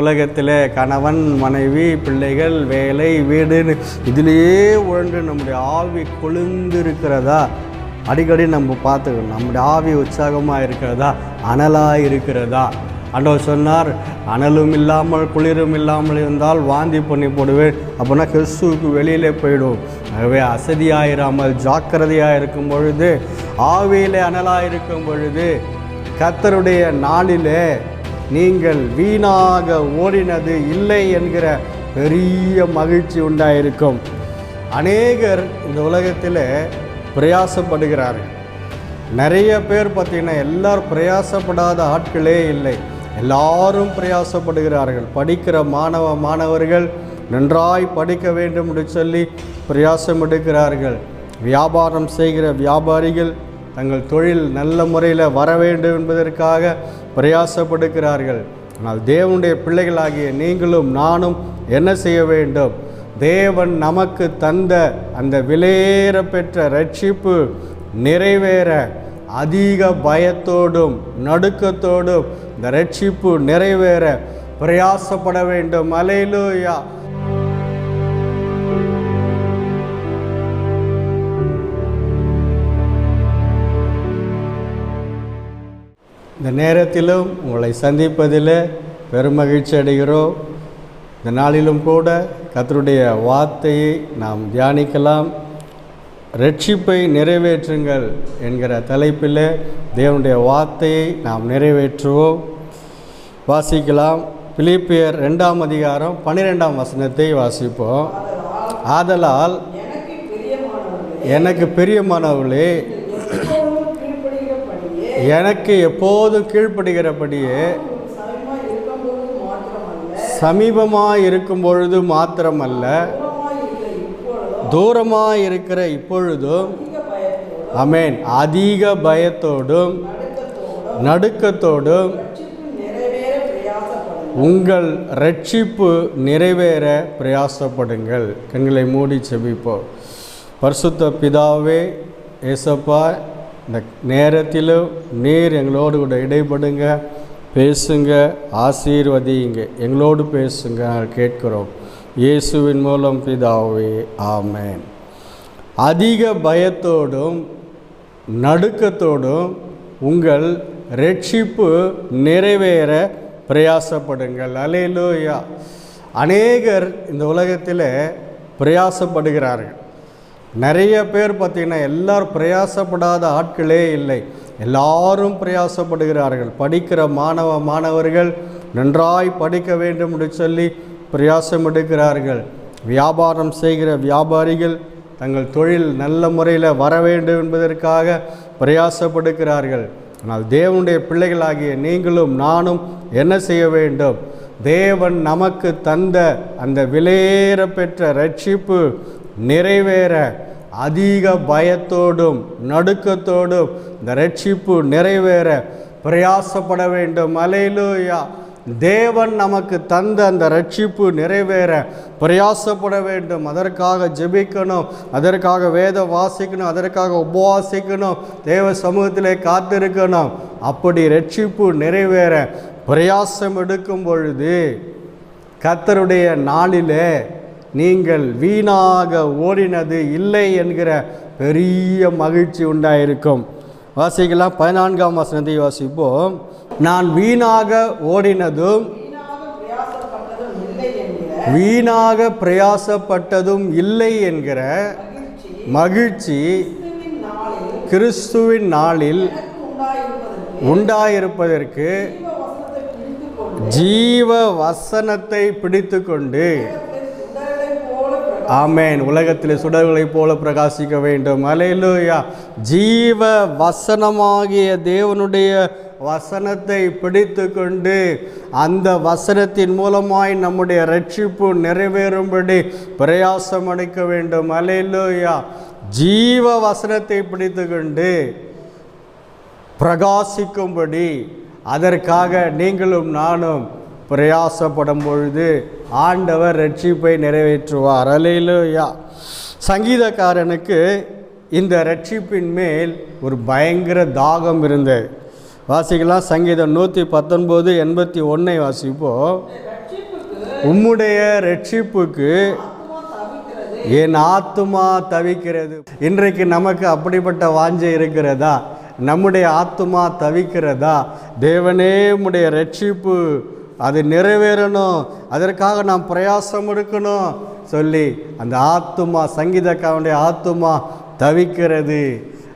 உலகத்தில் கணவன் மனைவி பிள்ளைகள் வேலை வீடுன்னு இதிலேயே உழன்று நம்முடைய ஆவி கொழுந்திருக்கிறதா? அடிக்கடி நம்ம பார்த்துக்கணும். நம்முடைய ஆவி உற்சாகமாக இருக்கிறதா? அனலாக இருக்கிறதா? ஆண்டவர் சொன்னார் அனலும் இல்லாமல் குளிரும் இல்லாமல் இருந்தால் வாந்தி பண்ணி போடுவேன். அப்படின்னா கிறிஸ்துவுக்கு வெளியிலே போயிடும். ஆகவே அசதியாயிராமல் ஜாக்கிரதையாக இருக்கும் பொழுது ஆவியிலே அனலாக இருக்கும் பொழுது கத்தருடைய நாளிலே நீங்கள் வீணாக ஓடினது இல்லை என்கிற பெரிய மகிழ்ச்சி உண்டாயிருக்கும். அநேகர் இந்த உலகத்தில் பிரயாசப்படுகிறார்கள் நிறைய பேர் பார்த்தீங்கன்னா எல்லாரும் பிரயாசப்படாத ஆட்களே இல்லை. எல்லாரும் பிரயாசப்படுகிறார்கள். படிக்கிற மாணவ மாணவர்கள் நன்றாய் படிக்க வேண்டும் என்று சொல்லி பிரயாசம் எடுக்கிறார்கள். வியாபாரம் செய்கிற வியாபாரிகள் தங்கள் தொழில் நல்ல முறையில் வர வேண்டும் என்பதற்காக பிரயாசப்படுகிறார்கள். ஆனால் தேவனுடைய பிள்ளைகளாகிய நீங்களும் நானும் என்ன செய்ய வேண்டும்? தேவன் நமக்கு தந்த அந்த விலையேற பெற்ற ரட்சிப்பு நிறைவேற அதிக பயத்தோடும் நடுக்கத்தோடும் இந்த ரட்சிப்பு நிறைவேற பிரயாசப்பட வேண்டும். அலையிலூயா. நேரத்திலும் உங்களை சந்திப்பதில் பெருமகிழ்ச்சி அடைகிறோம். இந்த நாளிலும் கூட கர்த்தருடைய வார்த்தையை நாம் தியானிக்கலாம். ரட்சிப்பை நிறைவேற்றுங்கள் என்கிற தலைப்பில் தேவனுடைய வார்த்தையை நாம் நிறைவேற்றுவோம். வாசிக்கலாம். பிலிப்பியர் ரெண்டாம் அதிகாரம் பன்னிரெண்டாம் வசனத்தை வாசிப்போம். ஆதலால் எனக்கு பிரியமானவர்களே எனக்கு பிரியமானவர்களே எப்போதும் கீழ்ப்படிகிறபடியே எனக்கு எப்போதும் கீழ்ப்படுகிறபடியே சமீபமாக இருக்கும் பொழுது மாத்திரமல்ல. தூரமாக இருக்கிற இப்பொழுதும் அமேன் அதிக பயத்தோடும் நடுக்கத்தோடும் உங்கள் ரட்சிப்பு நிறைவேற பிரயாசப்படுங்கள். கண்களை மூடி செபிப்போம். பரிசுத்த பிதாவே ஏசப்பா இந்த நேரத்திலும் நீர் எங்களோடு கூட இடைப்படுங்க பேசுங்க ஆசீர்வதிங்க எங்களோடு பேசுங்க கேட்கிறோம். இயேசுவின் மூலம் பிதாவே ஆமேன். அதிக பயத்தோடும் நடுக்கத்தோடும் உங்கள் ரட்சிப்பு நிறைவேற பிரயாசப்படுங்கள். அலையிலோயா. அநேகர் இந்த உலகத்தில் பிரயாசப்படுகிறார்கள். நிறைய பேர் பார்த்திங்கன்னா எல்லாரும் பிரயாசப்படாத ஆட்களே இல்லை. எல்லாரும் பிரயாசப்படுகிறார்கள். படிக்கிற மாணவ மாணவர்கள் நன்றாய் படிக்க வேண்டும் என்று சொல்லி பிரயாசம் எடுக்கிறார்கள். வியாபாரம் செய்கிற வியாபாரிகள் தங்கள் தொழில் நல்ல முறையில் வர வேண்டும் என்பதற்காக பிரயாசப்படுகிறார்கள். ஆனால் தேவனுடைய பிள்ளைகளாகிய நீங்களும் நானும் என்ன செய்ய வேண்டும்? தேவன் நமக்கு தந்த அந்த விலையேற பெற்ற ரட்சிப்பு நிறைவேற அதிக பயத்தோடும் நடுக்கத்தோடும் இந்த ரட்சிப்பு நிறைவேற பிரயாசப்பட வேண்டும். அலையிலூயா. தேவன் நமக்கு தந்த அந்த ரட்சிப்பு நிறைவேற பிரயாசப்பட வேண்டும். அதற்காக ஜெபிக்கணும் அதற்காக வேத வாசிக்கணும் அதற்காக உபவாசிக்கணும் தேவ சமூகத்திலே காத்திருக்கணும். அப்படி ரட்சிப்பு நிறைவேற பிரயாசம் எடுக்கும் பொழுது கர்த்தருடைய நாளிலே நீங்கள் வீணாக ஓடினது இல்லை என்கிற பெரிய மகிழ்ச்சி உண்டாயிருக்கும். வாசிக்கலாம் பதினான்காம் வசனத்தை வாசிப்போம். நான் வீணாக ஓடினதும் வீணாக பிரயாசப்பட்டதும் இல்லை என்கிற மகிழ்ச்சி கிறிஸ்துவின் நாளில் உண்டாயிருப்பதற்கு ஜீவ வசனத்தை பிடித்து கொண்டு ஜீவ வசனத்தை பிடித்து கொண்டு சுடர்களைப் போல பிரகாசிக்க ஆமேன். உலகத்தில் சுடர்களைப் போல பிரகாசிக்க வேண்டும். அலையிலூயா. ஜீவ வசனமாகிய தேவனுடைய வசனத்தை பிடித்து கொண்டு அந்த வசனத்தின் மூலமாய் நம்முடைய ரட்சிப்பு நிறைவேறும்படி பிரயாசம் அடைக்க வேண்டும். அலையிலூயா. ஜீவ வசனத்தை பிடித்து கொண்டு பிரகாசிக்கும்படி அதற்காக நீங்களும் நானும் பிரயாசப்படும் பொழுது ஆண்டவர் ரட்சிப்பை நிறைவேற்றுவார். அலையிலோயா சங்கீதக்காரனுக்கு இந்த ரட்சிப்பின் மேல் ஒரு பயங்கர தாகம் இருந்தது. வாசிக்கலாம் சங்கீதம் நூற்றி பத்தொன்பது எண்பத்தி ஒன்றை வாசிப்போம் உம்முடைய ரட்சிப்புக்கு என் ஆத்துமா தவிக்கிறது. இன்றைக்கு நமக்கு அப்படிப்பட்ட வாஞ்சை இருக்கிறதா? நம்முடைய ஆத்துமா தவிக்கிறதா? தேவனே உம்முடைய ரட்சிப்பு அது நிறைவேறணும். அதற்காக நாம் பிரயாசம் எடுக்கணும். சொல்லி அந்த ஆத்துமா சங்கீதக்காவுடைய ஆத்துமா தவிக்கிறது.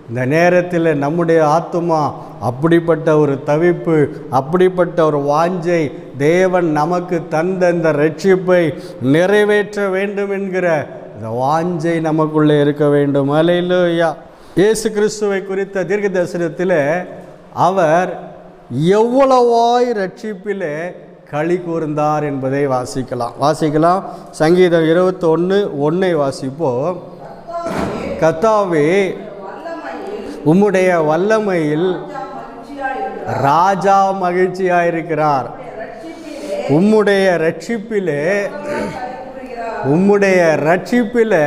இந்த நேரத்தில் நம்முடைய ஆத்துமா அப்படிப்பட்ட ஒரு தவிப்பு அப்படிப்பட்ட ஒரு வாஞ்சை தேவன் நமக்கு தந்த இந்த ரட்சிப்பை நிறைவேற்ற வேண்டும் என்கிற இந்த வாஞ்சை நமக்குள்ளே இருக்க வேண்டும். அலையிலோயா. இயேசு கிறிஸ்துவை குறித்த தீர்க்க தரிசனத்தில் அவர் எவ்வளவாய் ரட்சிப்பிலே களி கூர்ந்தார் என்பதை வாசிக்கலாம். வாசிக்கலாம். சங்கீதம் இருபத்தொன்று ஒன்றை வாசிப்போம் கத்தாவே உம்முடைய வல்லமையில் ராஜா மகிழ்ச்சியாக இருக்கிறார் உம்முடைய ரட்சிப்பிலே உம்முடைய ரட்சிப்பில்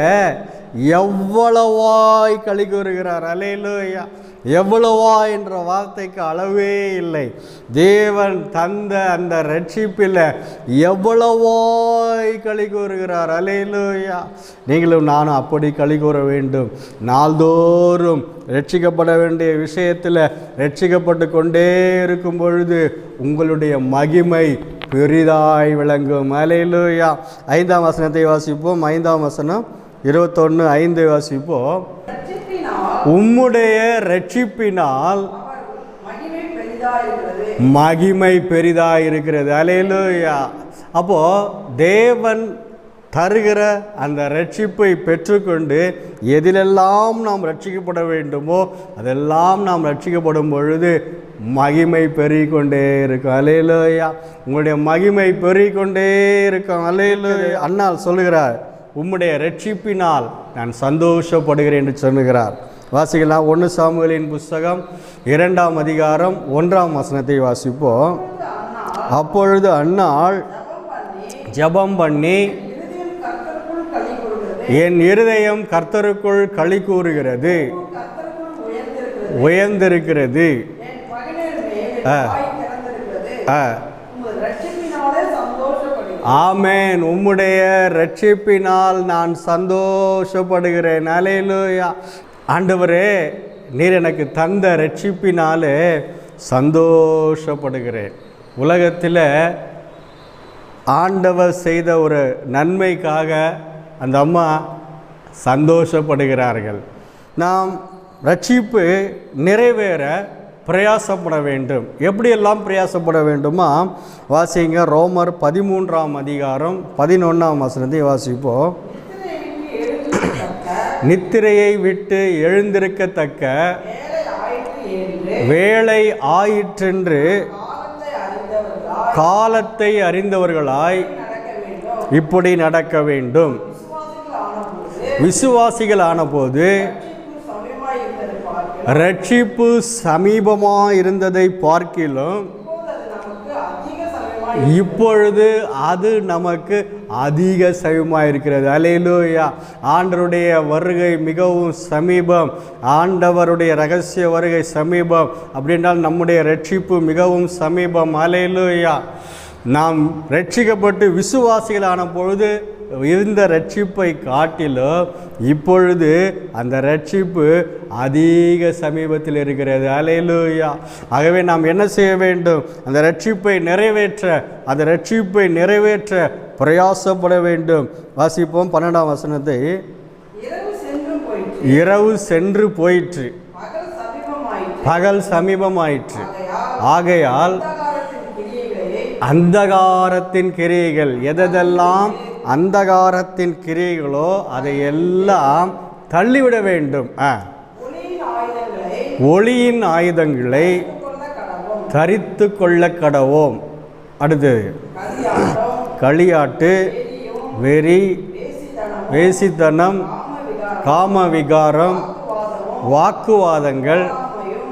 எவ்வளவாய் களி கூறுகிறார். அலையிலோயா. எவ்வளவா என்ற வார்த்தைக்கு அளவே இல்லை. தேவன் தந்த அந்த ரட்சிப்பில் எவ்வளவாய் களி கூறுகிறார். அலையிலோயா நீங்களும் நானும் அப்படி களி கூற வேண்டும். நாள்தோறும் ரட்சிக்கப்பட வேண்டிய விஷயத்தில் ரட்சிக்கப்பட்டு கொண்டே இருக்கும் பொழுது உங்களுடைய மகிமை பெரிதாய் விளங்கும். அலையிலோயா ஐந்தாம் வசனத்தை வாசிப்போம். ஐந்தாம் வசனம் இருபத்தொன்று ஐந்து வாசிப்போம். உம்முடைய ரட்சிப்பினால் மகிமை பெரிதா இருக்கிறது மகிமை அப்போது அப்போ தேவன் தருகிற அந்த ரட்சிப்பை பெற்றுக்கொண்டு எதிலெல்லாம் நாம் ரட்சிக்கப்பட வேண்டுமோ அதெல்லாம் நாம் ரட்சிக்கப்படும் பொழுது மகிமை பெருகிக்கொண்டே இருக்கும். அலையிலோயா உங்களுடைய மகிமை பெருகிக்கொண்டே இருக்கும். அலையிலோயா அண்ணால் சொல்லுகிறார் உம்முடைய ரட்சிப்பினால் நான் சந்தோஷப்படுகிறேன் என்று சொல்லுகிறார். வாசிக்கலாம். ஒன்று சாமுவேலின் புஸ்தகம் இரண்டாம் அதிகாரம் ஒன்றாம் வசனத்தை வாசிப்போம். அப்பொழுது அன்னாள் ஜெபம் பண்ணி என் இருதயம் கர்த்தருக்குள் களி கூறுகிறது உயர்ந்திருக்கிறது. ஆமேன். ஆ. உம்முடைய ரட்சிப்பினால் நான் சந்தோஷப்படுகிறேன். அலையிலூயா ஆண்டவரே நீர் எனக்கு தந்த ரட்சிப்பினாலே சந்தோஷப்படுகிறேன். உலகத்தில் ஆண்டவர் செய்த ஒரு நன்மைக்காக அந்த அம்மா சந்தோஷப்படுகிறார்கள். நாம் ரட்சிப்பு நிறைவேற பிரயாசப்பட வேண்டும். எப்படியெல்லாம் பிரயாசப்பட வேண்டுமா? வாசிங்க ரோமர் பதிமூன்றாம் அதிகாரம் பதினொன்றாம் வசனத்தை வாசிப்போம். நித்திரையை விட்டு எழுந்திருக்கத்தக்க வேலை ஆயிற்றென்று காலத்தை அறிந்தவர்களாய் இப்படி நடக்க வேண்டும். விசுவாசிகள் ஆனபோது ரட்சிப்பு சமீபமாக இருந்ததை பார்க்கிலும் இப்பொழுது அது நமக்கு அதிக சமயமாக இருக்கிறது அலையிலூயா ஆண்டவருடைய வருகை மிகவும் சமீபம். ஆண்டவருடைய ரகசிய வருகை சமீபம். அப்படின்றால் நம்முடைய ரட்சிப்பு மிகவும் சமீபம். அலையிலூயா நாம் ரட்சிக்கப்பட்டு விசுவாசிகளான பொழுது இருந்த ரட்சிப்பை காட்டிலும் இப்பொழுது அந்த ரட்சிப்பு அதிக சமீபத்தில் இருக்கிறது. அலையிலூயா ஆகவே நாம் என்ன செய்ய வேண்டும்? அந்த ரட்சிப்பை நிறைவேற்ற அந்த ரட்சிப்பை நிறைவேற்ற பிரயாசப்பட வேண்டும். வாசிப்போம் பன்னெண்டாம் வசனத்தை. இரவு சென்று போயிற்று. பகல் சமீபமாயிற்று. ஆகையால் அந்தகாரத்தின் கிரியைகள் எதெல்லாம் அந்தகாரத்தின் கிரியைகளோ அதை எல்லாம் தள்ளிவிட வேண்டும். ஆ. ஒளியின் ஆயுதங்களை கடவும் தரித்து கொள்ள கடவோம் அடுத்தது களியாட்டு வெறி வேசித்தனம் காம விகாரம் வாக்குவாதங்கள்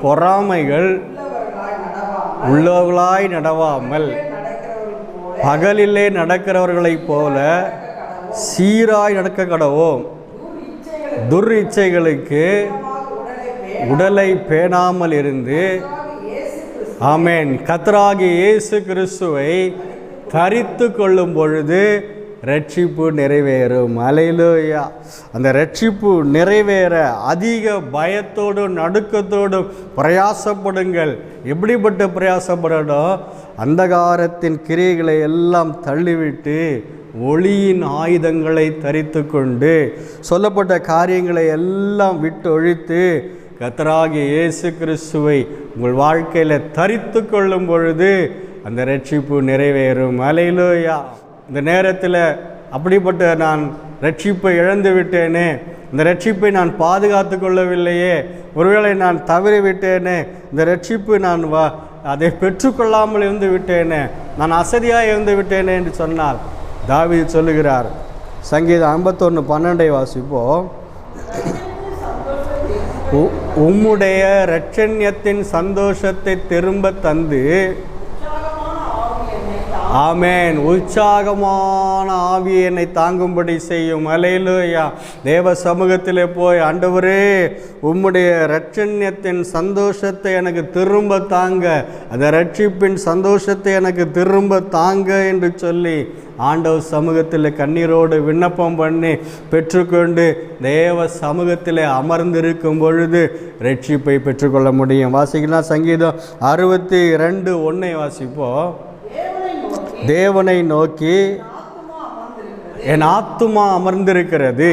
பொறாமைகள் உள்ளவர்களாய் நடவாமல் உள்ளவர்களாய் நடவாமல் நடக்கிறவர்கள் போல பகலிலே நடக்கிறவர்களைப் போல சீராய் நடக்க கடவோம் துர் இச்சைகளுக்கு உடலை பேணாமல் இருந்து ஆமேன். கத்ராகி இயேசு கிறிஸ்துவை தரித்து கொள்ளும் பொழுது ரட்சிப்பு நிறைவேறும். அலையிலோயா. அந்த ரட்சிப்பு நிறைவேற அதிக பயத்தோடும் நடுக்கத்தோடும் பிரயாசப்படுங்கள். எப்படிப்பட்ட பிரயாசப்படணும்? அந்தகாரத்தின் கிரியைகளை எல்லாம் தள்ளிவிட்டு ஒளியின் ஆயுதங்களை தரித்து கொண்டு சொல்லப்பட்ட காரியங்களை எல்லாம் விட்டு ஒழித்து கத்தராகிய இயேசு கிறிஸ்துவை உங்கள் வாழ்க்கையில் தரித்து கொள்ளும் பொழுது அந்த ரட்சிப்பு நிறைவேறும். அலையிலோயா இந்த நேரத்தில் அப்படிப்பட்ட நான் ரட்சிப்பை இழந்து விட்டேனே இந்த ரட்சிப்பை நான் பாதுகாத்து கொள்ளவில்லையே ஒருவேளை நான் தவறிவிட்டேனே இந்த ரட்சிப்பு நான் வா அதை பெற்றுக்கொள்ளாமல் இருந்து விட்டேனே நான் அசதியாக இருந்து விட்டேனே என்று சொன்னார் தாவி சொல்லுகிறார். சங்கீதம் ஐம்பத்தொன்று பன்னெண்டை வாசிப்போம் உ- உம்முடைய இரட்சண்யத்தின் சந்தோஷத்தை திரும்ப தந்து ஆமேன். உற்சாகமான ஆவி என்னை தாங்கும்படி செய்யும். அலையிலுயா தேவ சமூகத்தில் போய் ஆண்டவரே உம்முடைய ரட்சண்யத்தின் சந்தோஷத்தை எனக்கு திரும்ப தாங்க. அந்த ரட்சிப்பின் சந்தோஷத்தை எனக்கு திரும்ப தாங்க என்று சொல்லி ஆண்டவர் சமூகத்தில் கண்ணீரோடு விண்ணப்பம் பண்ணி பெற்றுக்கொண்டு தேவ சமூகத்தில் அமர்ந்திருக்கும் பொழுது ரட்சிப்பை பெற்றுக்கொள்ள முடியும். வாசிக்கலாம் சங்கீதம் அறுபத்தி ரெண்டு ஒன்றை வாசிப்போம். தேவனை நோக்கி என் ஆத்துமா அமர்ந்திருக்கிறது.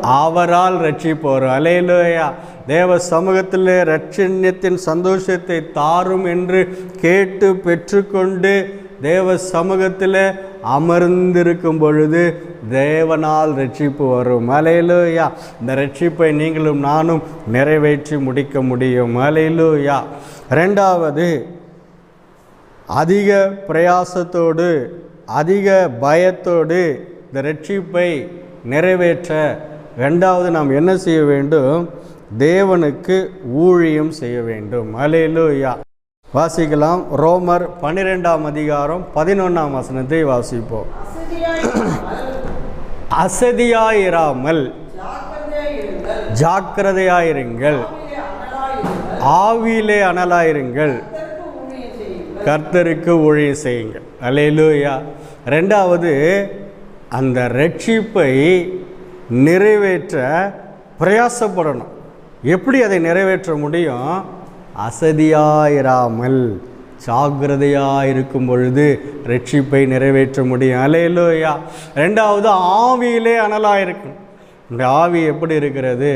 அவரால் ரட்சிப்போர். வரும் அலையிலோயா தேவ சமூகத்தில் ரட்சண்யத்தின் சந்தோஷத்தை தாரும் என்று கேட்டு பெற்றுக்கொண்டு தேவ சமூகத்தில் அமர்ந்திருக்கும் பொழுது தேவனால் ரட்சிப்பு வரும் அலையிலோயா இந்த ரட்சிப்பை நீங்களும் நானும் நிறைவேற்றி முடிக்க முடியும். அலையிலோயா ரெண்டாவது அதிக பிரயாசத்தோடு அதிக பயத்தோடு இந்த ரட்சிப்பை நிறைவேற்ற ரெண்டாவது நாம் என்ன செய்ய வேண்டும்? தேவனுக்கு ஊழியம் செய்ய வேண்டும். அலையிலூயா வாசிக்கலாம். ரோமர் பன்னிரெண்டாம் அதிகாரம் பதினொன்றாம் வசனத்தை வாசிப்போம். அசதியாயிராமல் ஜாக்கிரதையாயிருங்கள். ஆவியிலே அனலாயிருங்கள். கர்த்தருக்கு ஊழியம் செய்யுங்கள். செய்யுங்க அலையிலூயா ரெண்டாவது அந்த ரட்சிப்பை நிறைவேற்ற பிரயாசப்படணும். எப்படி அதை நிறைவேற்ற முடியும்? அசதியாயிராமல் ஜாக்கிரதையாக இருக்கும் பொழுது ரட்சிப்பை நிறைவேற்ற முடியும். அலையிலோயா ரெண்டாவது ஆவியிலே அனலாக இருக்கும் இந்த ஆவி எப்படி இருக்கிறது?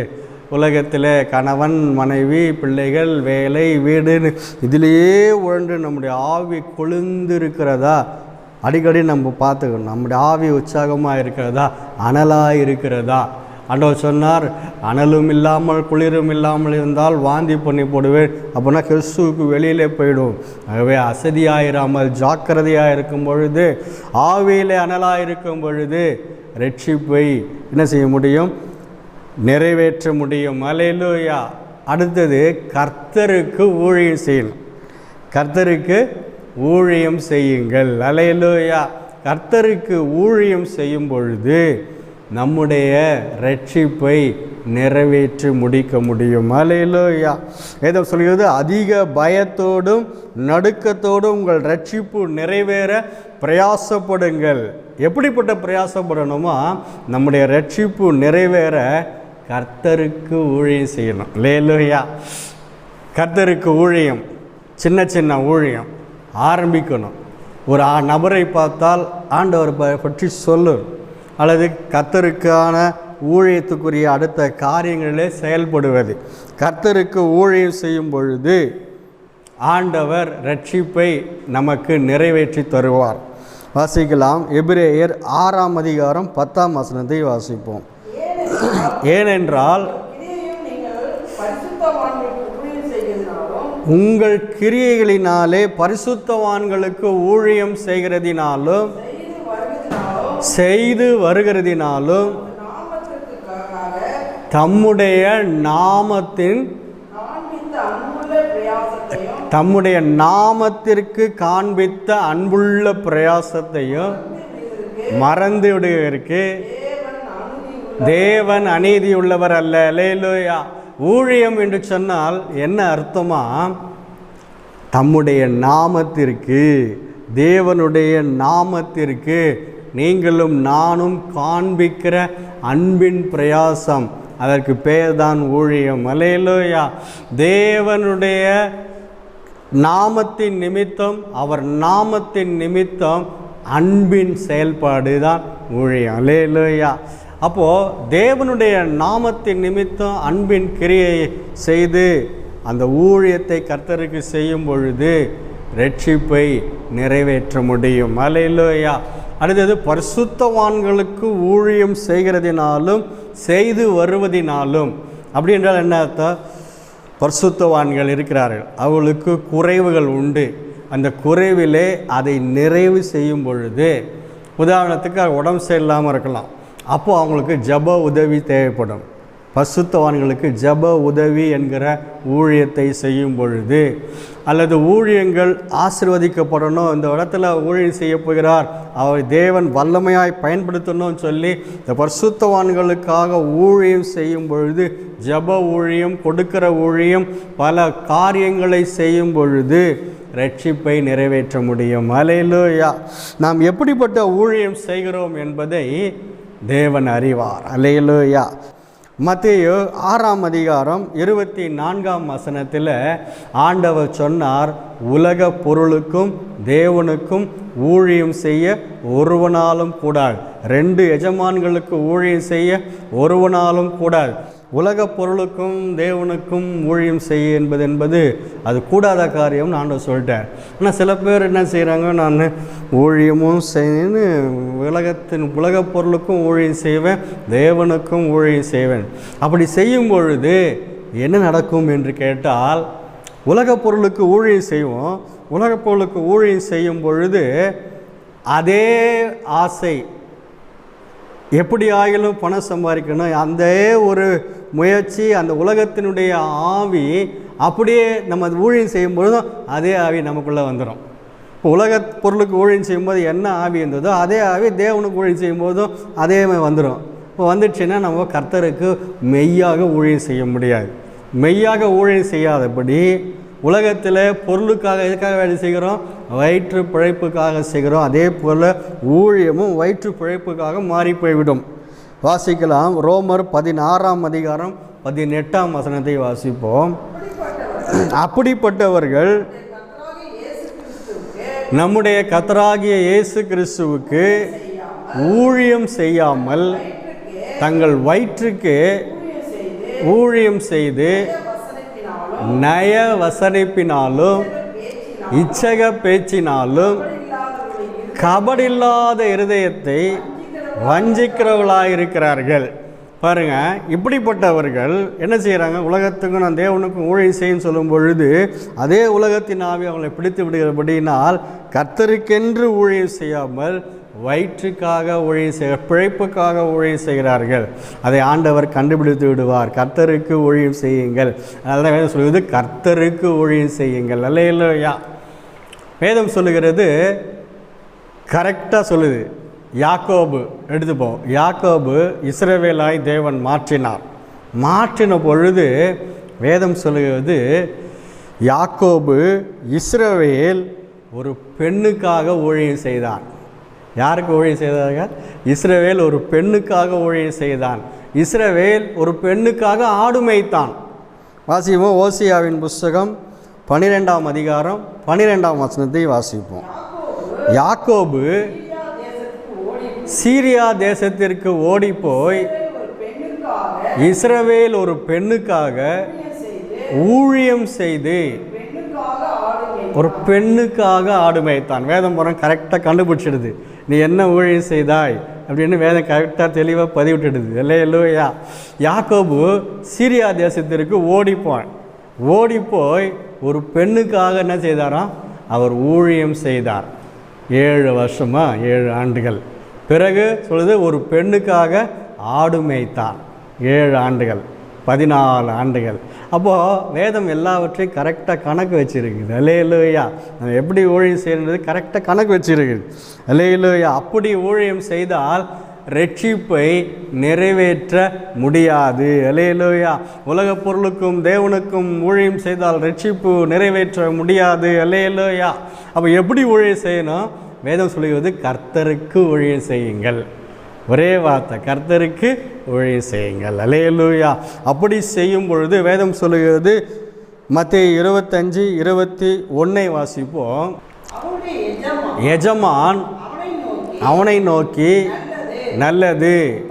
உலகத்தில் கணவன் மனைவி பிள்ளைகள் வேலை வீடுன்னு இதிலேயே உழன்று நம்முடைய ஆவி கொழுந்திருக்கிறதா? அடிக்கடி நம்ம பார்த்துக்கணும். நம்முடைய ஆவி உற்சாகமாக இருக்கிறதா? அனலாக இருக்கிறதா? ஆண்டவர் சொன்னார் அனலும் இல்லாமல் குளிரும் இல்லாமல் இருந்தால் வாந்தி பண்ணி போடுவேன். அப்படின்னா கிறிஸ்துவுக்கு வெளியிலே போயிடும். ஆகவே அசதியாயிராமல் ஜாக்கிரதையாக இருக்கும் பொழுது ஆவியிலே அனலாக இருக்கும் பொழுது ரட்சிப்பை என்ன செய்ய முடியும்? நிறைவேற்ற முடியும். அலையிலூயா அடுத்தது கர்த்தருக்கு ஊழியம் செய்யணும். கர்த்தருக்கு ஊழியம் செய்யுங்கள். அலையிலூயா கர்த்தருக்கு ஊழியம் செய்யும் பொழுது நம்முடைய ரட்சிப்பை நிறைவேற்றி முடிக்க முடியும். அலையிலோயா ஏதோ சொல்கிறது அதிக பயத்தோடும் நடுக்கத்தோடும் உங்கள் ரட்சிப்பு நிறைவேற பிரயாசப்படுங்கள். எப்படிப்பட்ட பிரயாசப்படணுமோ? நம்முடைய ரட்சிப்பு நிறைவேற கர்த்தருக்கு ஊழியம் செய்யணும். லேலுயா கர்த்தருக்கு ஊழியம் சின்ன சின்ன ஊழியம் ஆரம்பிக்கணும். ஒரு ஆ- நபரை பார்த்தால் ஆண்டவர் பற்றி சொல்லு அல்லது கர்த்தருக்கான ஊழியத்துக்குரிய அடுத்த காரியங்களிலே செயல்படுவது. கர்த்தருக்கு ஊழியம் செய்யும் பொழுது ஆண்டவர் ரட்சிப்பை நமக்கு நிறைவேற்றி தருவார். வாசிக்கலாம். எபிரேயர் ஆறாம் அதிகாரம் பத்தாம் வசனத்தை வாசிப்போம். ஏனென்றால் உங்கள் கிரியைகளினாலே பரிசுத்தவான்களுக்கு ஊழியம் செய்கிறதினாலும் செய்து வருகிறதினாலும் தம்முடைய நாமத்தின் தம்முடைய நாமத்திற்கு காண்பித்த அன்புள்ள பிரயாசத்தையும் மறந்து விடுவதற்கு தேவன் அநீதி உள்ளவர் அல்ல. லேலோயா ஊழியம் என்று சொன்னால் என்ன அர்த்தமா? தம்முடைய நாமத்திற்கு தேவனுடைய நாமத்திற்கு நீங்களும் நானும் காண்பிக்கிற அன்பின் பிரயாசம். அதற்கு பெயர்தான் ஊழியம். அலையலோயா தேவனுடைய நாமத்தின் நிமித்தம் அவர் நாமத்தின் நிமித்தம் அன்பின் செயல்பாடு தான் ஊழியம். அலையலோயா அப்போது தேவனுடைய நாமத்தின் நிமித்தம் அன்பின் கிரியை செய்து அந்த ஊழியத்தை கர்த்தருக்கு செய்யும் பொழுது ரட்சிப்பை நிறைவேற்ற முடியும். அலையிலோயா அடுத்தது பரிசுத்தவான்களுக்கு ஊழியம் செய்கிறதினாலும் செய்து வருவதினாலும். அப்படி என்றால் என்ன அர்த்தம்? பரிசுத்தவான்கள் இருக்கிறார்கள். அவர்களுக்கு குறைவுகள் உண்டு. அந்த குறைவிலே அதை நிறைவு செய்யும் பொழுது உதாரணத்துக்கு உடம்பு சரியில்லாமல் இருக்கலாம். அப்போது அவங்களுக்கு ஜப உதவி தேவைப்படும். பசுத்தவான்களுக்கு ஜப உதவி என்கிற ஊழியத்தை செய்யும் பொழுது அல்லது ஊழியங்கள் ஆசிர்வதிக்கப்படணும் இந்த இடத்துல ஊழியம் செய்ய போகிறார் அவர் தேவன் வல்லமையாய் பயன்படுத்தணும்னு சொல்லி இந்த பரிசுத்தவான்களுக்காக ஊழியம் செய்யும் பொழுது ஜப ஊழியம் கொடுக்கிற ஊழியம் பல காரியங்களை செய்யும் பொழுது ரட்சிப்பை நிறைவேற்ற முடியும். அலையிலோயா. நாம் எப்படிப்பட்ட ஊழியம் செய்கிறோம் என்பதை தேவன் அறிவார். அலையலோயா மத்தேயு ஆறாம் அதிகாரம் இருபத்தி நான்காம் வசனத்தில் ஆண்டவர் சொன்னார் உலக பொருளுக்கும் தேவனுக்கும் ஊழியம் செய்ய ஒருவனாலும் கூடாது. ரெண்டு எஜமான்களுக்கு ஊழியம் செய்ய ஒருவனாலும் கூடாது. உலக பொருளுக்கும் தேவனுக்கும் ஊழியம் செய்ய என்பது என்பது அது கூடாத காரியம்னு ஆண்டவர் சொல்லிட்டார். ஆனால் சில பேர் என்ன செய்கிறாங்க நான் ஊழியமும் செய்யு உலகத்தின் உலக பொருளுக்கும் ஊழியம் செய்வேன் தேவனுக்கும் ஊழியம் செய்வேன். அப்படி செய்யும் பொழுது என்ன நடக்கும் என்று கேட்டால் உலக பொருளுக்கு ஊழியம் செய்வோம் உலக பொருளுக்கு ஊழியம் செய்யும் பொழுது அதே ஆசை எப்படி ஆகிலும் பணம் சம்பாதிக்கணும் அந்த ஒரு முயற்சி அந்த உலகத்தினுடைய ஆவி அப்படியே நம்ம அது ஊழியம் செய்யும் பொழுதும் அதே ஆவி நமக்குள்ளே வந்துடும் இப்போ உலக பொருளுக்கு ஊழியம் செய்யும்போது என்ன ஆவி இருந்ததோ அதே ஆவி தேவனுக்கு ஊழியம் செய்யும்போதும் அதே மாதிரி வந்துடும் இப்போ வந்துடுச்சுன்னா நம்ம கர்த்தருக்கு மெய்யாக ஊழியம் செய்ய முடியாது. மெய்யாக ஊழியம் செய்யாதபடி உலகத்தில் பொருளுக்காக எதுக்காக வேலை செய்கிறோம்? வயிற்று பிழைப்புக்காக செய்கிறோம். அதே போல் ஊழியமும் வயிற்று பிழைப்புக்காக மாறி போய்விடும். வாசிக்கலாம். ரோமர் பதினாறாம் அதிகாரம் பதினெட்டாம் வசனத்தை வாசிப்போம். அப்படிப்பட்டவர்கள் நம்முடைய கத்தராகிய இயேசு கிறிஸ்துவுக்கு ஊழியம் செய்யாமல் தங்கள் வயிற்றுக்கு ஊழியம் செய்து நய வசனிப்பினாலும் இச்சக பேச்சினாலும் கபடில்லாத இருதயத்தை வஞ்சிக்கிறவர்களாயிருக்கிறார்கள். பாருங்கள் இப்படிப்பட்டவர்கள் என்ன செய்கிறாங்க உலகத்துக்கும் நான் தேவனுக்கும் ஊழல் செய்யும் சொல்லும் பொழுது அதே உலகத்தின் ஆவி அவங்களை பிடித்து விடுகிறபடியினால் கர்த்தருக்கென்று ஊழியம் செய்யாமல் வயிற்றுக்காக ஊழியம் செய்ய பிழைப்புக்காக ஊழியம் செய்கிறார்கள். அதை ஆண்டவர் கண்டுபிடித்து விடுவார். கர்த்தருக்கு ஊழியம் செய்யுங்கள். அதனால தான் வேதம் சொல்கிறது கர்த்தருக்கு ஊழியம் செய்யுங்கள். அல்ல இல்லையா வேதம் சொல்லுகிறது கரெக்டாக சொல்லுது. யாக்கோபு எடுத்துப்போம். யாக்கோபு இஸ்ரவேலாய் தேவன் மாற்றினார். மாற்றின பொழுது வேதம் சொல்லுவது யாக்கோபு இஸ்ரவேல் ஒரு பெண்ணுக்காக ஊழியம் செய்தான். யாருக்கு ஊழியம் செய்தாங்க? இஸ்ரவேல் ஒரு பெண்ணுக்காக ஊழியம் செய்தான். இஸ்ரவேல் ஒரு பெண்ணுக்காக ஆடு மேய்த்தான். வாசிப்போம். ஓசியாவின் புஸ்தகம் பனிரெண்டாம் அதிகாரம் பனிரெண்டாம் வசனத்தை வாசிப்போம். யாக்கோபு சீரியா ஓடி தேசத்திற்கு ஓடிப்போய் இஸ்ரவேல் ஒரு பெண்ணுக்காக ஊழியம் செய்து ஒரு பெண்ணுக்காக ஆடு மேய்த்தான் வேதம் புறம் கரெக்டாக கண்டுபிடிச்சிடுது. நீ என்ன ஊழியம் செய்தாய்? அப்படின்னு வேதம் கரெக்டாக தெளிவாக பதிவிட்டுடுது. இல்லை இல்லையா யாக்கோபு சீரியா தேசத்திற்கு ஓடிப்போன் ஓடிப்போய் ஒரு பெண்ணுக்காக என்ன செய்தாராம்? அவர் ஊழியம் செய்தார். ஏழு வருஷமாக ஏழு ஆண்டுகள். பிறகு சொல்லுது ஒரு பெண்ணுக்காக ஆடு மேய்த்தார். ஏழு ஆண்டுகள் பதினாலு ஆண்டுகள். அப்போது வேதம் எல்லாவற்றையும் கரெக்டாக கணக்கு வச்சுருக்குது. அலேலுயா நம்ம எப்படி ஊழியம் செய்யணுன்றது கரெக்டாக கணக்கு வச்சுருக்குது. அலேலுயா அப்படி ஊழியம் செய்தால் ரட்சிப்பை நிறைவேற்ற முடியாது. அலேலோயா உலகப் பொருளுக்கும் தேவனுக்கும் ஊழியம் செய்தால் ரட்சிப்பு நிறைவேற்ற முடியாது. அலேலோயா அப்போ எப்படி ஊழியம் செய்யணும்? வேதம் சொல்லுகிறது கர்த்தருக்கு ஊழியம் செய்யுங்கள். ஒரே வார்த்தை கர்த்தருக்கு ஊழியம் செய்யுங்கள். அலேலூயா அப்படி செய்யும் பொழுது வேதம் சொல்லுகிறது மத்திய இருபத்தஞ்சு இருபத்தி ஒன்றை வாசிப்போம். எஜமான் அவனை நோக்கி நல்லது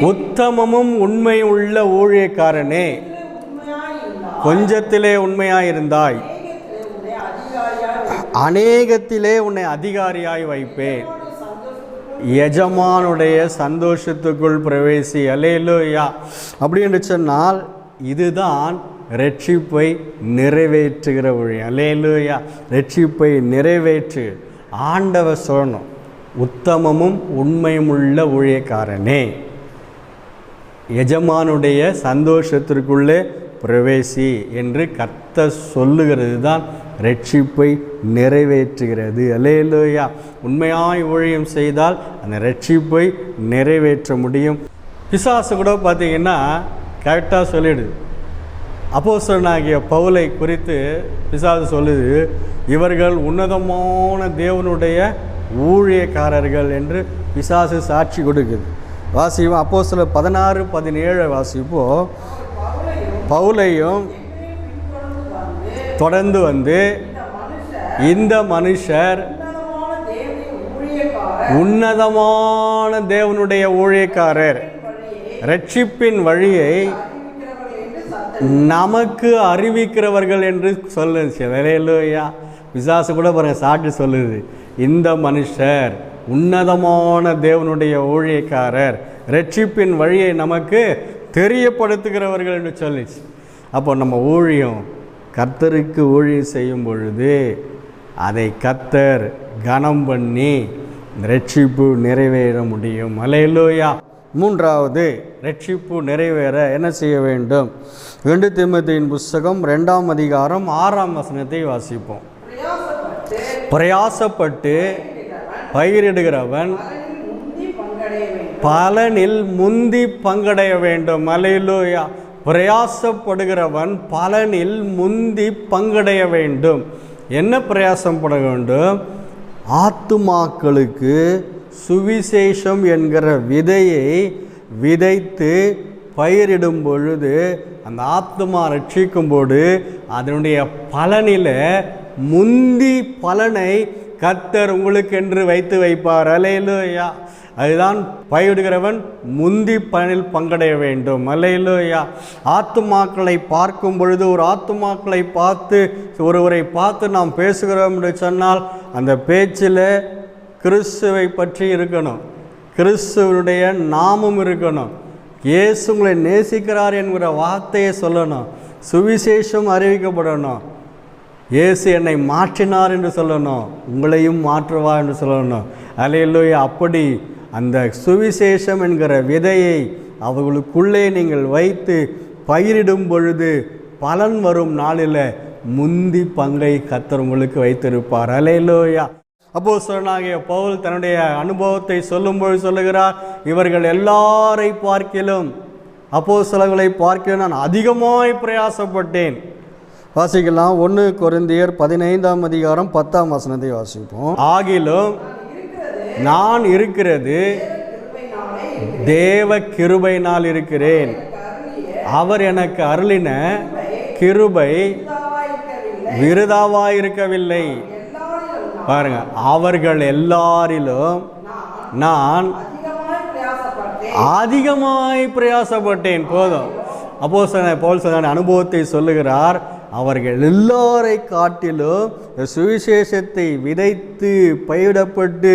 உத்தமமும் உண்மை உள்ள ஊழியக்காரனே. கொஞ்சத்திலே உண்மையாயிருந்தாய் அநேகத்திலே உன்னை அதிகாரியாய் வைப்பேன். எஜமானுடைய சந்தோஷத்துக்குள் பிரவேசி அலேலூயா அப்படி என்று சொன்னால் இதுதான் ரட்சிப்பை நிறைவேற்றுகிற வழி. அலேலூயா ரட்சிப்பை நிறைவேற்று. ஆண்டவர் சொல்லணும் உத்தமமும் உண்மையுமுள்ள ஊழியக்காரனே. எஜமானுடைய சந்தோஷத்திற்குள்ளே பிரவேசி என்று கர்த்த சொல்லுகிறது தான் ரட்சிப்பை நிறைவேற்றுகிறது. அலேலோயா உண்மையாய் ஊழியம் செய்தால் அந்த ரட்சிப்பை நிறைவேற்ற முடியும். பிசாசு கூட பார்த்தீங்கன்னா கரெக்டாக சொல்லிடுது. அப்போசனாகிய பவுலை குறித்து பிசாசு சொல்லுது இவர்கள் உன்னதமான தேவனுடைய ஊழியக்காரர்கள் என்று பிசாசு சாட்சி கொடுக்குது. வாசிப்போம் அப்போ சில பதினாறு பதினேழு வாசிப்போம். பவுலையும் தொடர்ந்து வந்து இந்த மனுஷர் உன்னதமான தேவனுடைய ஊழியக்காரர் வழியை ரட்சிப்பின் வழியை நமக்கு அறிவிக்கிறவர்கள் என்று சொல்லுச்சு வேலையிலோயா விசாசு கூட பாருங்க சாட்டு சொல்லுது. இந்த மனுஷர் உன்னதமான தேவனுடைய ஊழியக்காரர் ரட்சிப்பின் வழியை நமக்கு தெரியப்படுத்துகிறவர்கள் என்று சொல்லிச்சு. அப்போ நம்ம ஊழியம் கர்த்தருக்கு ஊழியம் செய்யும் பொழுது அதை கர்த்தர் கனம் பண்ணி ரட்சிப்பு நிறைவேற முடியும். அலையிலோயா மூன்றாவது ரட்சிப்பு நிறைவேற என்ன செய்ய வேண்டும்? ரெண்டு திமுத்தின் புஸ்தகம் ரெண்டாம் அதிகாரம் ஆறாம் வசனத்தை வாசிப்போம். பிரயாசப்பட்டு பயிரிடுகிறவன் பலனில் முந்தி பங்கடைய வேண்டும். பலனில் முந்தி பங்கடைய வேண்டும் அலையிலோயா பிரயாசப்படுகிறவன் பலனில் முந்தி பங்கடைய வேண்டும். என்ன பிரயாசப்பட வேண்டும்? ஆத்துமாக்களுக்கு சுவிசேஷம் என்கிற விதையை விதைத்து பயிரிடும் பொழுது அந்த ஆத்மா ரட்சிக்கும்போது அதனுடைய பலனில் முந்தி பலனை கத்தர் உங்களுக்கு என்று வைத்து வைப்பார். அலையிலோயா அதுதான் பயிரிடுகிறவன் முந்தி பயனில் பங்கடைய வேண்டும். அலையிலோயா ஆத்துமாக்களை பார்க்கும் பொழுது ஒரு ஆத்துமாக்களை பார்த்து ஒருவரை பார்த்து நாம் பேசுகிறோம் என்று சொன்னால் அந்த பேச்சில் கிறிஸ்துவை பற்றி இருக்கணும். கிறிஸ்துவனுடைய நாமம் இருக்கணும். இயேசு உங்களை நேசிக்கிறார் என்கிற வார்த்தையை சொல்லணும். சுவிசேஷம் அறிவிக்கப்படணும். இயேசு என்னை மாற்றினார் என்று சொல்லணும். உங்களையும் மாற்றுவா என்று சொல்லணும். அலையிலோயா அப்படி அந்த சுவிசேஷம் என்கிற விதையை அவர்களுக்குள்ளே நீங்கள் வைத்து பயிரிடும் பொழுது பலன் வரும் நாளில் முந்தி பங்கை கத்தர் உங்களுக்கு வைத்திருப்பார். அலையிலோயா அப்போ சொன்னாகிய பவுல் தன்னுடைய அனுபவத்தை சொல்லும்போது சொல்லுகிறார் இவர்கள் எல்லாரை பார்க்கிலும் அப்போ சிலர்களை பார்க்க நான் அதிகமாய் பிரயாசப்பட்டேன். வாசிக்கலாம் ஒன்று குருந்தியர் பதினைந்தாம் அதிகாரம் பத்தாம் வசனத்தை வாசிப்போம். ஆகிலும் நான் இருக்கிறது தேவ கிருபையினால் இருக்கிறேன். அவர் எனக்கு அருளின கிருபை இருக்கவில்லை விருதாவாயிருக்கவில்லை. பாருங்க அவர்கள் எல்லாரிலும் நான் அதிகமாய் பிரயாசப்பட்டேன். போதும். அப்போ போல் சொன்ன அனுபவத்தை சொல்லுகிறார் அவர்கள் எல்லோரை காட்டிலும் இந்த சுவிசேஷத்தை விதைத்து பயிரிடப்பட்டு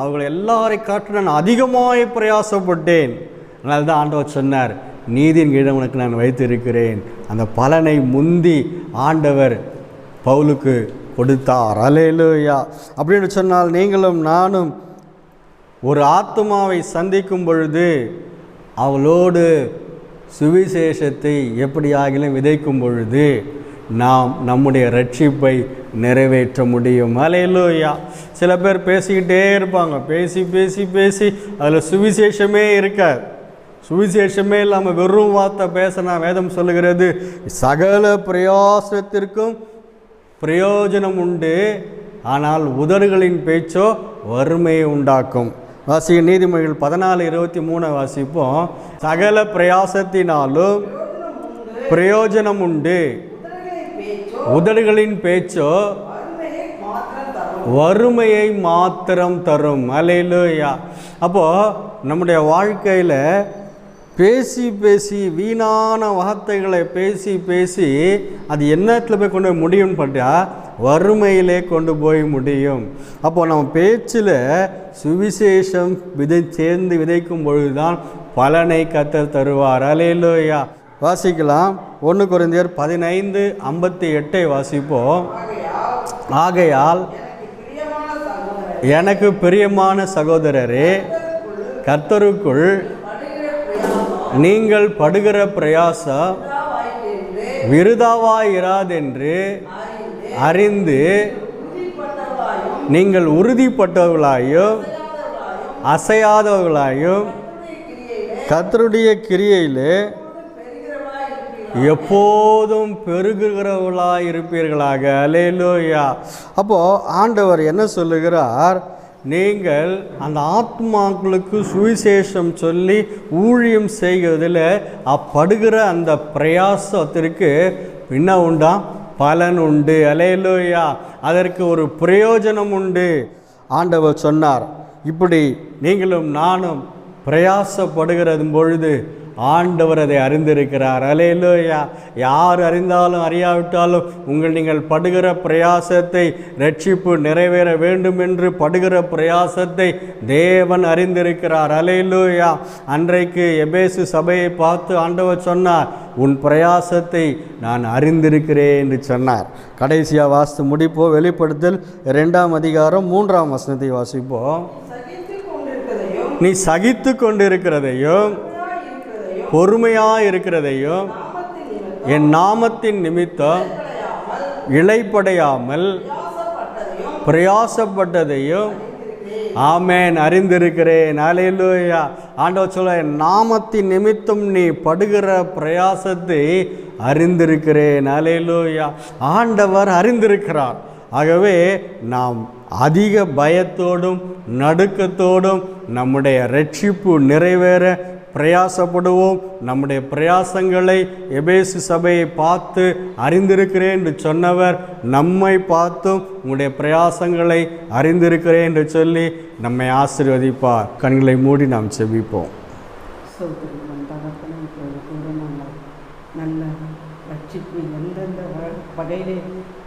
அவர்கள் எல்லாரை காட்டிலும் நான் அதிகமாய் பிரயாசப்பட்டேன். அதனால தான் ஆண்டவர் சொன்னார் நீதியின் கீழே உனக்கு நான் வைத்திருக்கிறேன். அந்த பலனை முந்தி ஆண்டவர் பவுலுக்கு கொடுத்தார். அலேலூயா அப்படின்னு சொன்னால் நீங்களும் நானும் ஒரு ஆத்மாவை சந்திக்கும் பொழுது அவளோடு சுவிசேஷத்தை எப்படியாகிலும் விதைக்கும் பொழுது நாம் நம்முடைய ரட்சிப்பை நிறைவேற்ற முடியும். அலையிலோயா சில பேர் பேசிக்கிட்டே இருப்பாங்க. பேசி பேசி பேசி அதில் சுவிசேஷமே இருக்காது. சுவிசேஷமே இல்லாமல் வெறும் வார்த்தை பேசினா வேதம் சொல்லுகிறது சகல பிரயாசத்திற்கும் பிரயோஜனம் உண்டு. ஆனால் உதடுகளின் பேச்சோ வறுமையை உண்டாக்கும். வாசிக்க நீதிமொழிகள் பதினாலு இருபத்தி மூணை வாசிப்போம். சகல பிரயாசத்தினாலும் பிரயோஜனம் உண்டு. உதடுகளின் பேச்சோ வறுமையை மாத்திரம் தரும். வறுமையை அப்போது நம்முடைய வாழ்க்கையில் பேசி பேசி வீணான வார்த்தைகளை பேசி பேசி அது என்னத்தில் போய் கொண்டு போய் முடியும்னு பார்த்தா வறுமையிலே கொண்டு போய் முடியும். அப்போ நம்ம பேச்சில் சுவிசேஷம் விதை சேர்ந்து விதைக்கும் பொழுதுதான் பலனை கத்த தருவார். அலையிலோயா வாசிக்கலாம். ஒன்று குறைந்தர் பதினைந்து ஐம்பத்தி எட்டை வாசிப்போம். ஆகையால் எனக்கு பிரியமான சகோதரரே கர்த்தருக்குள் நீங்கள் படுகிற பிரயாசம் விருதாவாயிராதென்று அறிந்து நீங்கள் உறுதிப்பட்டவர்களாயும் அசையாதவர்களாயும் கத்தருடைய கர்த்தருடைய கிரியையிலே எப்போதும் பெருகுகிறவர்களாய் இருப்பீர்களாக அலேலோயா அப்போது ஆண்டவர் என்ன சொல்லுகிறார்? நீங்கள் அந்த ஆத்மாக்களுக்கு சுவிசேஷம் சொல்லி ஊழியம் செய்கிறதில் அப்படுகிற அந்த பிரயாசத்திற்கு என்ன உண்டா? பலன் உண்டு. அலையலோயா அதற்கு ஒரு பிரயோஜனம் உண்டு. ஆண்டவர் சொன்னார் இப்படி நீங்களும் நானும் பிரயாசப்படுகிறது பொழுது ஆண்டவர் அதை அறிந்திருக்கிறார். அலேலோயா யார் அறிந்தாலும் அறியாவிட்டாலும் உங்கள் நீங்கள் படுகிற பிரயாசத்தை ரட்சிப்பு நிறைவேற வேண்டும் என்று படுகிற பிரயாசத்தை தேவன் அறிந்திருக்கிறார். அலேலோயா அன்றைக்கு எபேசு சபையை பார்த்து ஆண்டவர் சொன்னார் உன் பிரயாசத்தை நான் அறிந்திருக்கிறேன் என்று சொன்னார். கடைசியாக வாசித்து முடிப்போ வெளிப்படுத்தல் ரெண்டாம் அதிகாரம் மூன்றாம் வசனத்தை வாசிப்போம். நீ சகித்து கொண்டிருக்கிறதையும் பொறுமையாக இருக்கிறதையும் என் நாமத்தின் நிமித்தம் இழைப்படையாமல் பிரயாசப்பட்டதையும் பிரயாசப்பட்டதையும் ஆமேன் அறிந்திருக்கிறேன். அலையிலூயா ஆண்டவர் சொல்ல என் நாமத்தின் நிமித்தம் நீ படுகிற பிரயாசத்தை அறிந்திருக்கிறேன். அலையிலூயா ஆண்டவர் அறிந்திருக்கிறார். ஆகவே நாம் அதிக பயத்தோடும் நடுக்கத்தோடும் நம்முடைய ரட்சிப்பு நிறைவேற பிரயாசப்படுவோம். நம்முடைய பிரயாசங்களை எபேசு சபையை பார்த்து அறிந்திருக்கிறேன் என்று சொன்னவர் நம்மை பார்த்தும் உங்களுடைய பிரயாசங்களை அறிந்திருக்கிறேன் என்று சொல்லி நம்மை ஆசீர்வதிப்பார். கண்களை மூடி நாம் செவிப்போம் நல்ல ரட்சிப்பு எந்தெந்த வகையிலே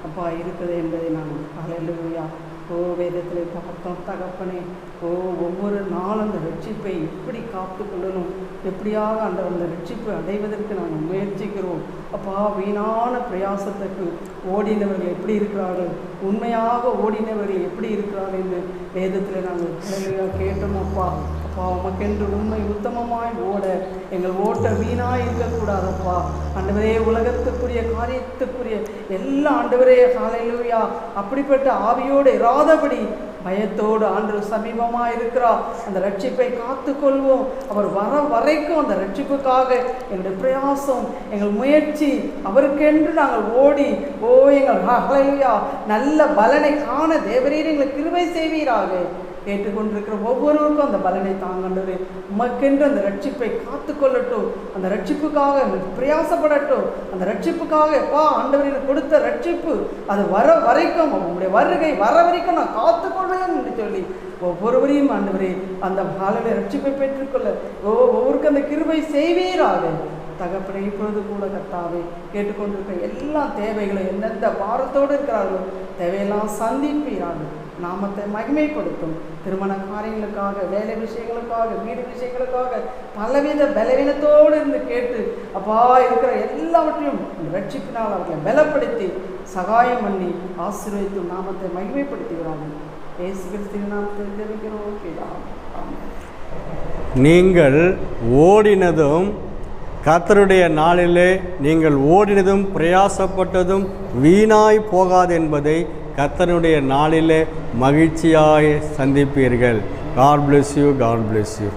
அப்பா இருக்குது என்பதை நாங்கள் அலையிலுயா ஓ வேதத்தில் பார்த்தோம் தகப்பனே ஓ ஒவ்வொரு நாளும் அந்த ரட்சிப்பை எப்படி காத்து கொள்ளணும். எப்படியாக அந்த அந்த ரட்சிப்பு அடைவதற்கு நாங்கள் முயற்சிக்கிறோம். அப்பா வீணான பிரயாசத்துக்கு ஓடினவர்கள் எப்படி இருக்கிறார்கள்? உண்மையாக ஓடினவர்கள் எப்படி இருக்கிறார்கள் என்று வேதத்தில் நாங்கள் கேட்டோம் அப்பா. அப்பா உமக்கென்று உண்மை உத்தமமாய் ஓட எங்கள் ஓட்ட வீணாக இருக்கக்கூடாதப்பா ஆண்டவரே உலகத்துக்குரிய காரியத்துக்குரிய எல்லா ஆண்டவரே ஹalleluya அப்படிப்பட்ட ஆவியோடு இராதபடி பயத்தோடு ஆண்டு சமீபமாக இருக்கிறார். அந்த ரட்சிப்பை காத்துக்கொள்வோம். அவர் வர வரைக்கும் அந்த ரட்சிப்புக்காக எங்களுடைய பிரயாசம் எங்கள் முயற்சி அவருக்கென்று நாங்கள் ஓடி ஓ எங்கள் ஹalleluya நல்ல பலனை காண தேவரீர் எங்களுக்கு கிருபை செய்வீராக. கேட்டுக்கொண்டிருக்கிற ஒவ்வொருவருக்கும் அந்த பலனை தாங்கண்டது உமக்கென்று அந்த ரட்சிப்பை காத்துக்கொள்ளட்டும். அந்த ரட்சிப்புக்காக பிரயாசப்படட்டும். அந்த ரட்சிப்புக்காக எப்பா ஆண்டவரில் கொடுத்த ரட்சிப்பு அது வர வரைக்கும் உங்களுடைய வருகை வர வரைக்கும் நான் காத்துக்கொள்வேன் என்று சொல்லி ஒவ்வொருவரையும் ஆண்டவரே அந்த காலையில் ரட்சிப்பை பெற்றுக்கொள்ள ஒவ்வொருக்கும் அந்த கிருபை செய்வீராக. தகப்பனை இப்பொழுது கூட கர்த்தாவே கேட்டுக்கொண்டிருக்கிற எல்லா தேவைகளும் எந்தெந்த பாரத்தோடு இருக்கிறார்களோ தேவையெல்லாம் சந்திப்பீராக. நாமத்தை மகிமைப்படுத்தும். திருமண காரியங்களுக்காக வேலை விஷயங்களுக்காக வீடு விஷயங்களுக்காக பலவித பலவீனத்தோடு இருந்து கேட்டு அப்பா இருக்கிற எல்லாவற்றையும் ரட்சிப்பினால் அவர்களை பலப்படுத்தி சகாயம் பண்ணி ஆசீர்வதித்தும் நாமத்தை மகிமைப்படுத்துகிறார்கள் ஏசு கிறிஸ்துவின் நாமத்தில் தெரிவிக்கிறோம் நீங்கள் ஓடினதும் கர்த்தருடைய நாளிலே நீங்கள் ஓடினதும் பிரயாசப்பட்டதும் வீணாய் போகாது என்பதை கத்தனுடைய நாளிலே மகிழ்ச்சியாய் சந்திப்பீர்கள். God bless you God bless you